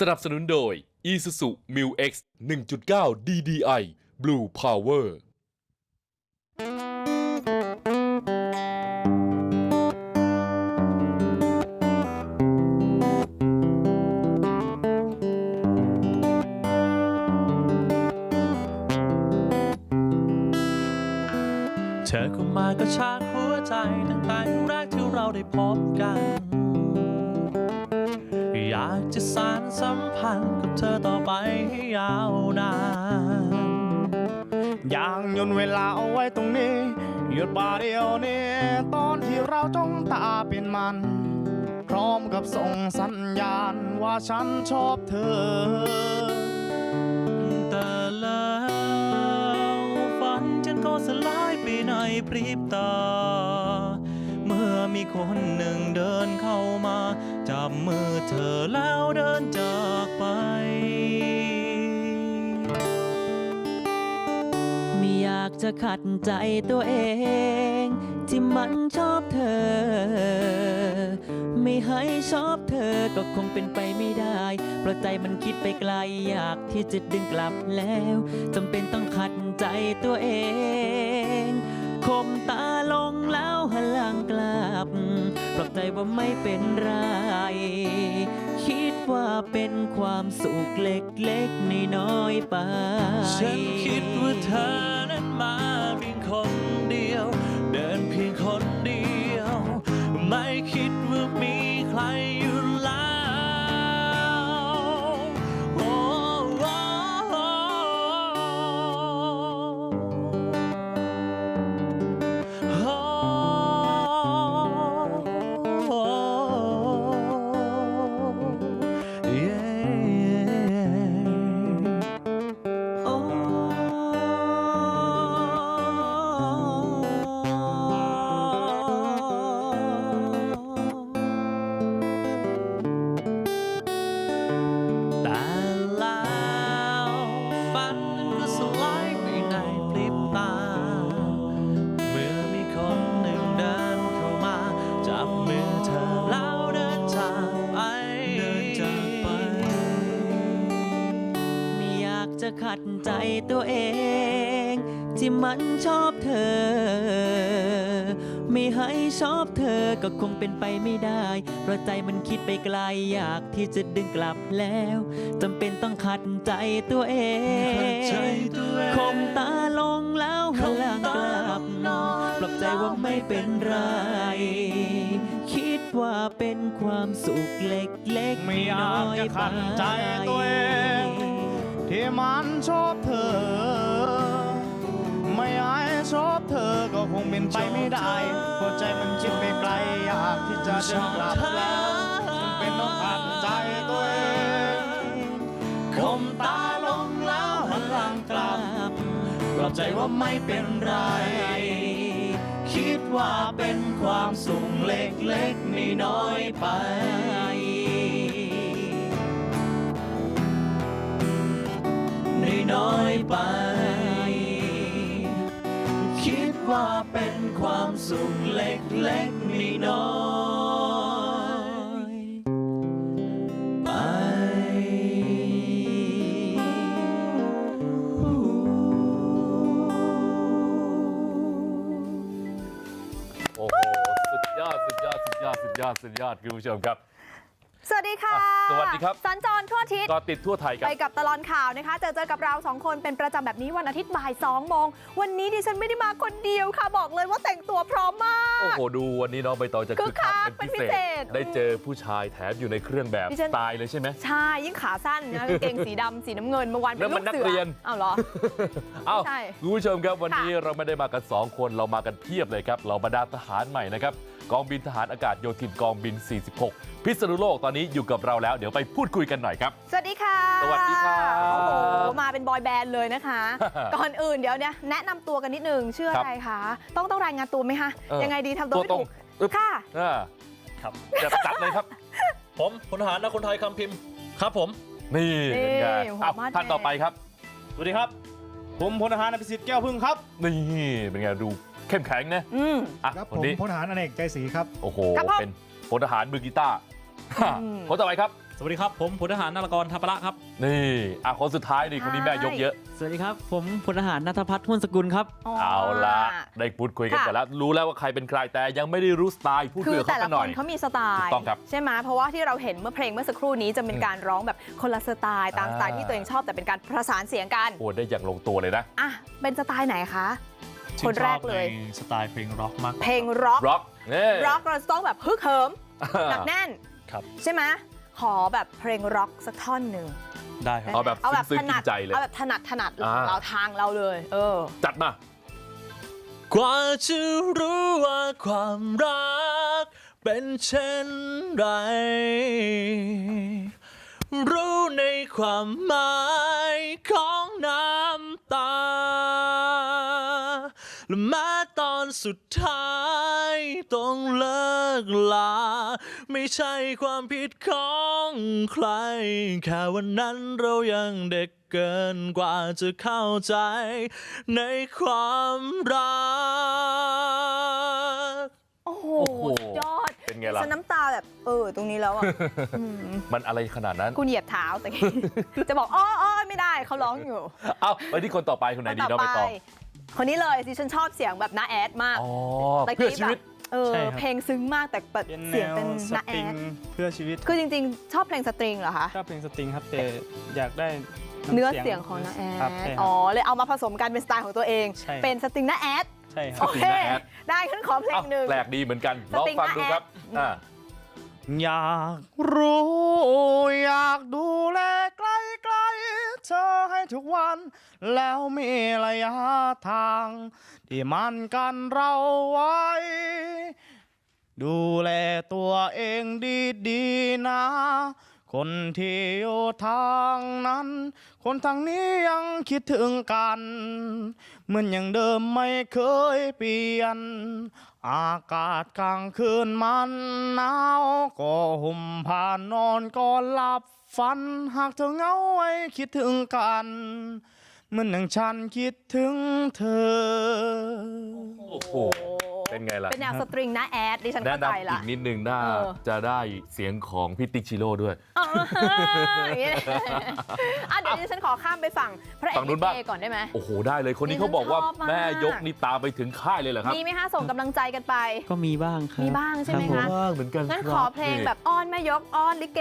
สนับสนุนโดย Isuzu Mu X 1.9 DDI Blue Power เธอเข้ามากระชากหัวใจตั้งแต่ครั้งแรกที่เราได้พบกัน จะสานสัมพันธ์กับเธอต่อไปให้ยาวนานอยากหยุดเวลาเอาไว้ตรงนี้ หยุดบาเดียวนี้ตอนที่เราจ้องตาเป็นมัน พร้อมกับส่งสัญญาณว่าฉันชอบเธอ แต่แล้วฝันฉันก็สลายไปในพริบตา มีคนหนึ่งเดินเข้ามา จับมือเธอแล้วเดินจากไป ไม่อยากจะขัดใจตัวเอง ที่มันชอบเธอ ไม่ให้ชอบเธอก็คงเป็นไปไม่ได้ เพราะใจมันคิดไปไกลอยากที่จะดึงกลับแล้วจำเป็นต้องขัดใจตัวเองคมตาลงแล้ว ลังกลับปลอบใจว่าไม่เป็นไร คิดว่าเป็นความสุขเล็กๆน้อยๆไป ฉันคิดว่าเธอนั้นมาเพียงคนเดียว ขัดใจตัวเอง ที่มันชอบเธอ ไม่ให้ชอบเธอก็คงเป็นไปไม่ได้ เพราะใจมันคิดไปไกลอยากที่จะดึงกลับแล้วจำเป็นต้องขัดใจตัวเองขัดใจตัวเองคมตาลงแล้วหันหลังกลับปลอบใจว่าไม่เป็นไร คิดว่าเป็นความสุขเล็กๆไม่อยากจะขัดใจตัวเอง ที่มันชอบเธอ ไม่ให้ชอบเธอก็คงเป็นไปไม่ได้เพราะใจมันคิดไปไกลอยากที่จะเดินกลับแล้วจำเป็นต้องขัดใจตัวเองคมตาลงแล้วหันหลังกลับปลอบใจว่าไม่เป็นไร คิดว่าเป็นความสุขเล็กๆน้อยๆไป น้อยไป คิดว่าเป็นความสุขเล็กๆน้อยไป โอ้โห สุดยอด สุดยอด สุดยอด สุดยอด สุดยอดคุณผู้ชมครับ สวัสดีค่ะอะ สวัสดีครับ สัญจรทั่วอาทิศก็ติดทั่วไทยครับ ไปกับตลอดข่าวนะคะ เจอเจอกับเราสองคนเป็นประจำแบบนี้วันอาทิตย์บ่าย2โมง วันนี้ดิฉันไม่ได้มาคนเดียวค่ะ บอกเลยว่าแต่งตัวพร้อมมาก โอ้โห ดูวันนี้น้องใบตองจะคึคึกกคัคักกเป็นพิเป็นพิเศเศษษได้เจอผู้ชายแถมอยู่ในเครื่องแบบดิฉันสไตล์เลยใช่ไหม ใช่ ยิ่งขาสั้นนะกางเกงสีดำสีน้ำเงินเมื่อวานเป็นั่นนลูมันกนักเสือเรียนอ้าวเหรอเอ้าใช่คุณผู้ชมครับวันนี้ค่ะเราไม่ได้มากัน2คนเรามากันเพียบเลยครับ เราบรรดาทหารใหม่นะครับ กองบินทหารอากาศโยธินกองบิน 46 พิษณุโลกตอนนี้อยู่กับเราแล้ว เดี๋ยวไปพูดคุยกันหน่อยครับ สวัสดีค่ะ สวัสดีครับโอ้โหมาเป็นบอยแบนด์เลยนะคะ ก่อนอื่นเดี๋ยวเนี่ยแนะนำตัวกันนิดนึงชื่ออะไรคะต้องต้องรายงานตัวไหมคะเออยังไงดีทำตัวไม่ตรถูงกอึ๊บค่ะอ่าครับจะจัดเลยครับ ผมพลทหารนคนไทยคำพิมพ์ครับผม นี่เป็นไงนี่หัวอ้าวมาดท่านต่อไปครับสวัสดีครับ ผมพลทหารอภิสิทธิ์แก้วพึ่งครับ นี่เป็นไงดู เข้มแข็งนะอืมอะครับวันผมนี้พลทหารอเนกใจศรีครับ โอ้โหครับผมเป็นพลทหารมือกีตาร์อืมคนต่อไปครับ สวัสดีครับ ผมพลทหารนารกรทัพระครับ นี่อะคนสุดท้ายนี่คนนี้แม่ยกเยอะ สวัสดีครับ ผมพลทหารนัทพัฒน์ห้วนสกุลครับ เอาละได้พูดคุยกันค่ะไปแล้วรู้แล้วว่าใครเป็นใครแต่ยังไม่ได้รู้สไตล์พูดคืคุยอกับแต่เขาละกันหคน่อยนเขามีสไตล์ถูกต้องครับใช่ไหมเพราะว่าที่เราเห็นเมื่อเพลงเมื่อสักครู่นี้จะเป็นการร้องแบบคนละสไตล์ตามอ่าสไตล์ที่ตัวเองชอบแต่เป็นการประสานเสียงกันโอ้ได้อย่างลงตัวเลยนะอะเป็นสไตล์ไหนคะ คนแรกเลยชื่นชอบในสไตล์เพลงร็อกมากกว่าเพลงร็อกร็อกนี่ร็อกเราจะต้องแบบฮึกเหิมหนักแน่นครับใช่ไหมขอแบบเพลงร็อกสักท่อนหนึ่งได้ครับเอาแบบเอาแบบซึ้ถงๆนักิดนใจเลยเอาแบบถนัดถนัดอ่าเราทางเราเลย เออ จัดมากว่าจะรู้ว่าความรัก เป็นเช่นไร รู้ในความหมายของน้ำตา และแม้ตอนสุดท้ายต้องเลิกลา ไม่ใช่ความผิดของใคร แค่วันนั้นเรายังเด็กเกินกว่าจะเข้าใจในความรัก โอ้โหโอ้โห สุดยอดเป็นไงล่ะ ฉันน้ำตาแบบ เออ ตรงนี้แล้วอะ อืมมันอะไรขนาดนั้น คุณเหยียบเท้าแต่กี้จะบอกอ้ออ้อไม่ได้เขาร้องอยู่เอาไปที่คนต่อไปคนไหนดีต่น้องอใบไปตอง คนนี้เลยสิฉันชอบเสียงแบบน้าแอดมากอ๋อตะเพื่อกี้ชีแบวิต บเออใช่ครับ เพลงซึ้งมากแต่แบบเป็นเสีแนยงวเป็นสน้าแอตริงด เพื่อชีวิตคือจริงๆ ชอบเพลงสตริงเหรอคะ ชอบเพลงสตริงครับแต่อยากได้ำเนื้อเสียงของน้าแอครับด ใช่คอ๋รัอบเลยเอามาผสมกันเป็นสไตล์ของตัวเอง ใช่ครับเป็นสตริงน้าแอด ใช่คโอรับเคสตริงน้าแอด ได้ฉันขอเพลเอ้างหนึ่ง แปลกดีเหมือนกันสลองตริงฟังดูครับนะแอดอ่า อยากรู้อยากดูแลใกล้ๆเธอให้ทุกวัน แล้วมีระยะทาง ที่มันกันเราไว้ ดูแลตัวเองดีๆนะ คนที่อยู่ทางนั้น คนทางนี้ยังคิดถึงกันเหมือนอย่างเดิมไม่เคยเปลี่ยน อากาศกลางคืนมันหนาวก็ห่มผ้านอนก็หลับฝัน หากเธอเหงาไว้คิดถึงกันเหมือนอย่างฉันคิดถึงเธอ โอ้โห เป็นไงล่ะเป็นแนวสตริงน้าแอดดิฉันแนะเข้าใจนำอีละกนิดนึงน่าเออจะได้เสียงของพี่ติ๊กชิโร่ด้วยเอออย่างนี้อะเดี๋ยวดิฉันขอข้ามไปฝั่งพระเอกฝั่งนู้ลินบ้างเกก่อนได้ไหมโอ้โหได้เลยคนนี้นี่เขาบอกว่าฉันชอบมากแม่ยกนี่ตามไปถึงค่ายเลยเหรอครับมีไหมคะส่งกำลังใจกันไป ก็มีบ้างครับมีบ้างใช่ไหมรับผคะว่างเหมือนกันงั้นคขรัอเพลงแบบอ้อนแม่ยกอ้อนลิเก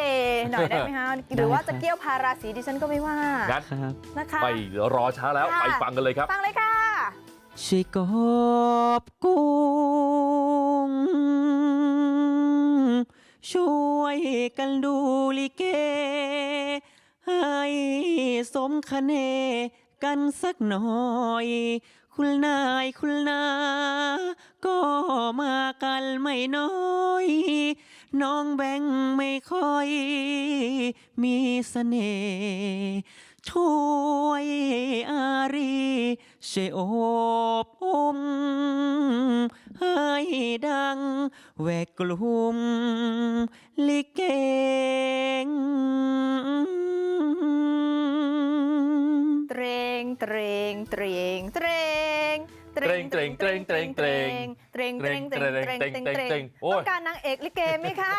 หน่อยได้ไหมคะหรือว่าจะเกี่ยวพาราสีดิฉันก็ไม่ว่างั้นครับนะคะไปรอช้าแล้วค่ะไปฟังกันเลยครับฟังเลยค่ะ ช่วยกอบกุ้ง ช่วยกันดูลิเก ให้สมคะเนกันสักหน่อย คุณนายคุณนา ก็มากันไม่น้อย น้องแบงไม่ค่อย มีเสน่ห์ช่วยอารี ช่วยโอบอุ้มให้ดังแวกกลุ่มลิเกงเตรงเตรงเตรงเตรงเตรงเตรงเตรงเตรงเตรง เตรงเตรงเตรงเตรงเตรงเตรงเตรงเตรงโอ้ยต้องการนางเอกลิเกไหมคะ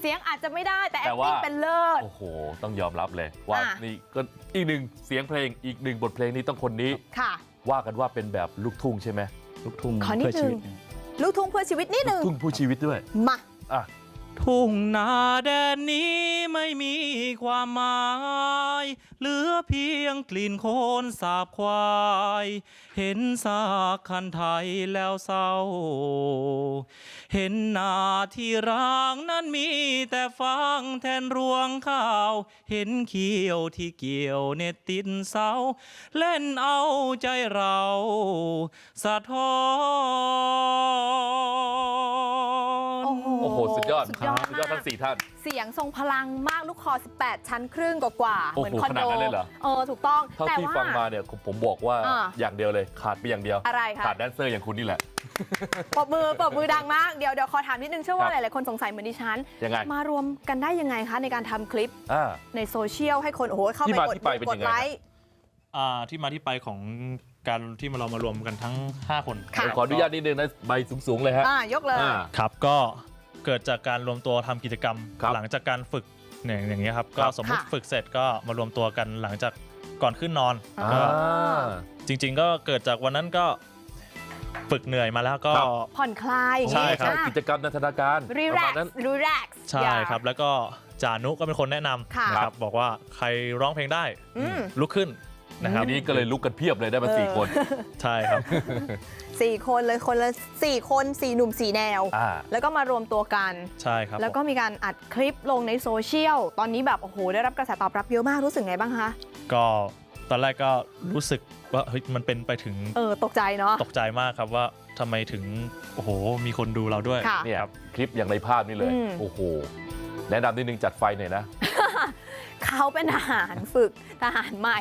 เสียงอาจจะไม่ได้แต่แต่ว่า acting เป็นเลิศ โอ้โห ต้องยอมรับเลยว่าอะนี่ก็อีกหนึ่งเสียงเพลงอีกหนึ่งบทเพลงนี้ต้องคนนี้ค่ะ ว่ากันว่าเป็นแบบลูกทุ่งใช่ไหมลูกทุ่งขอนิดเพื่อชีวิตนึงลูกทุ่งเพื่อชีวิตนิดหนึ่งทุ่งผู้ชีวิตด้วย มาอะ ทุ่งนาแดนนี้ไม่มีความหมาย เหลือเพียงกลิ่นโคลนสาบควาย เห็นซากคันไทยแล้วเศร้า เห็นนาที่ร้างนั้นมีแต่ฟางแทนรวงข้าว เห็นเขียวที่เกี่ยวเนตติดเสา เล่นเอาใจเราสะท้อน โอ้โห โอ้โหสุดยอด สุดยอดสุดยอดมากทั้งสี่ท่าน เสียงทรงพลังมากลูกคอ 18 ชั้นครึ่งกว่าๆโอ้เหโหมือนคอนขนาโดดนั้นเลยเหรอ เออถูกต้องเท่าแต่ที่ว่า ฟังมาเนี่ยผมผมบอกว่าอ่าอย่างเดียวเลยขาดไปอย่างเดียวอะไรคะ ขาดแดนเซอร์อย่างคุณนี่แหละ ปรบมือปรบมือดังมากเดี๋ยวเดี๋ยวขอถามนิดนึงเชื่อว่าคหรับลายๆคนสงสัยเหมือนดิฉัน ยังไง มารวมกันได้ยังไงคะ ในการทำคลิปอ่า ในโซเชียลให้คนโอ้โหเข้าที่ไปมากดที่ไปเป็นกยัดงไง ไลค์ อ่าที่มาที่ไปของการที่เรามารวมกันทั้ง 5 คนค่ะขออนุญาตนิดนึงนะใบสูงๆเลยฮะ อ่ายกเลย อ่า ครับก็ เกิดจากการรวมตัวทำกิจกรรม ครับหลังจากการฝึกเนี่ยอย่างเงี้ยครับคก็รับ สมมุติค่ะ ฝึกเสร็จก็มารวมตัวกันหลังจากก่อนขึ้นนอนอ่า ก็อ่าจริง ๆ ก็เกิดจากวันนั้นก็ฝึกเหนื่อยมาแล้วก็ ครับ ผ่อนคลายอย่างใช่นี้ครับอะกิจกรรมนันทนาการรีปแลระมาณกนั้น ซ์รีแลกซ์ ใช่ครับ แล้วก็จานุก็เป็นคนแนะนค่ะำนะครับบอกว่าใครร้องเพลงได้อืม ลุกขึ้น นะครับทีนี้ก็เลยลุกกันเพียบเลยได้มาสี่คน ใช่ครับ สี่คนเลยคนละสี่คนสี่หนุ่มสี่แนว อ่า แล้วก็มารวมตัวกัน ใช่ครับแล้วก็มีการอัดคลิปลงในโซเชียล ตอนนี้แบบโอ้โหได้รับกระแสตอบรับเยอะมากรู้สึกไงบ้างคะ ก็ตอนแรกก็รู้สึกว่าเฮ้ยมันเป็นไปถึงเออตกใจเนาะ ตกใจมากครับว่าทำไมถึงโอ้โหมีคนดูเราด้วย ค่ะ เนี่ยคลิปอย่างในภาพนี่เลย อืม โอ้โห แนะนำนิดนึงจัดไฟหน่อยนะ เขาเป็นทหารฝึกทหารใหม่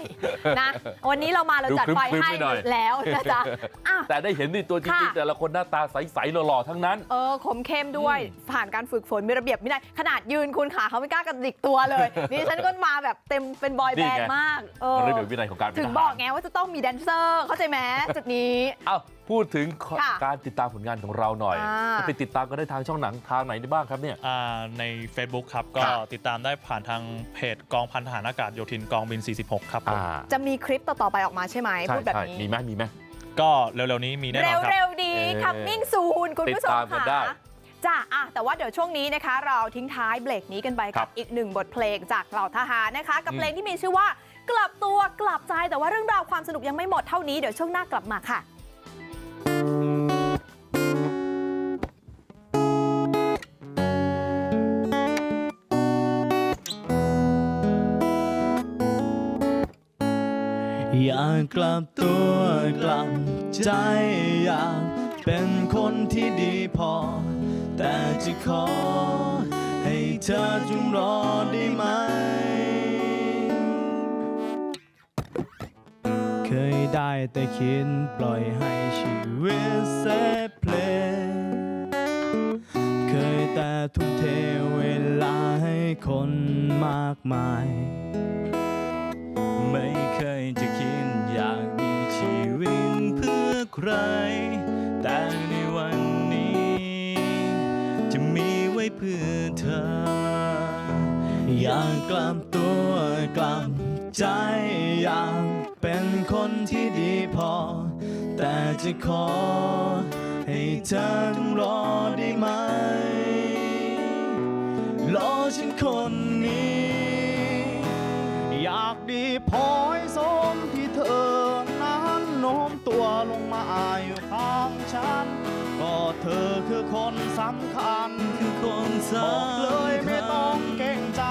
นะวันนี้เรามาเราดูจัดไฟครึ้มๆให้ไปหน่อยแล้วนะจ๊ะอ้าวแต่ได้เห็นนี่ตัวจริงค่ะๆแต่ละคนหน้าตาใสๆหล่อๆทั้งนั้น เออขมเข้มด้วยอืมผ่านการฝึกฝนมีระเบียบวินัยขนาดยืนคุณขาเขาไม่กล้ากระดิกตัวเลยนี่ฉันก็มาแบบเต็มเป็นบอยแบนด์มากเออระเบียบวินัยของการเป็นถึทงหารบอกไงว่าจะต้องมีแดนเซอร์เข้าใจไหมจุดนี้เอ้าพูดถึงค่ะการติดตามผลงานของเราหน่อยอ่าไปติดตามกันได้ทางช่องหนังทางไหนได้บ้างครับเนี่ยอ่าใน Facebook ครับก็ครับติดตามได้ผ่านทางเพจกองพันทหารอากาศโยธินกองบิน 46 ครับผมอ่าจะมีคลิปต่อๆไปออกมาใช่ไหมใช่พูดแบบใช่นี้ มีไหมมีไหม ก็เร็วๆนี้มีแน่นอนครับ เร็วๆดีเออ coming soon คุณผู้ชมติดตามกันค่ะได้จ้าอะ แต่ว่าเดี๋ยวช่วงนี้นะคะ เราทิ้งท้ายเบรกนี้กันไปครักับบอีกหนึ่งบทเพลงจากเหล่าทหารนะคะ กับเพลงที่มีชื่อว่า กลับตัวกลับใจแต่ว่าเรื่องราวความสนุกยังไม่หมดเท่านี้เดี๋ยวช่วงหน้ากลับมาค่ะ กลับตัวกลับใจอยากเป็นคนที่ดีพอ แต่จะขอ ให้เธอจงรอได้ไหม เคยได้แต่คิดปล่อยให้ชีวิตเซเพลงเคยแต่ทุ่มเทเวลาให้คนมากมาย ไม่เคยจะคิด ใคร แต่ในวันนี้ จะมีไว้เพื่อเธอ อยากกลับตัวกลับใจอยากเป็นคนที่ดีพอ แต่จะขอ ให้เธอจงรอได้ไหม รอฉันคนนี้ อยากดีพอให้สมที่เธอ นั้นโน้มตัวลงมาอยู่ข้างฉัน ก็เธอคือคนสำคัญคือคนสำคัญบอกเลยไม่ต้องเก่งใจ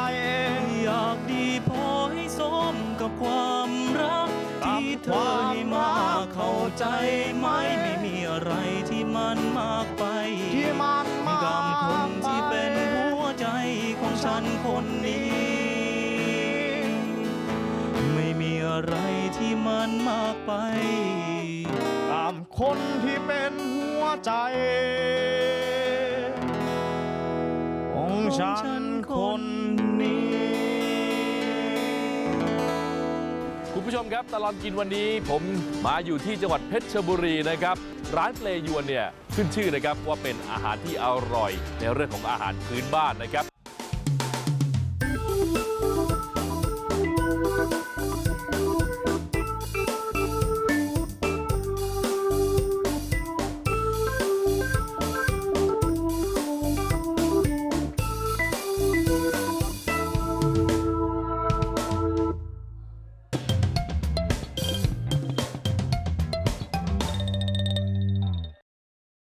อยากดีพอให้สมกับความรัก ที่เธอให้มาเข้าใจไหมไม่มีอะไรที่มันมากไปที่มัน ไม่มีอะไรที่มันมากไป ตามคนที่เป็นหัวใจ ของฉันคนนี้ คุณผู้ชมครับตลอดกินวันนี้ผมมาอยู่ที่จังหวัดเพชรบุรีนะครับ ร้านเปลยวนเนี่ยขึ้นชื่อนะครับว่าเป็นอาหารที่อร่อยในเรื่องของอาหารพื้นบ้านนะครับ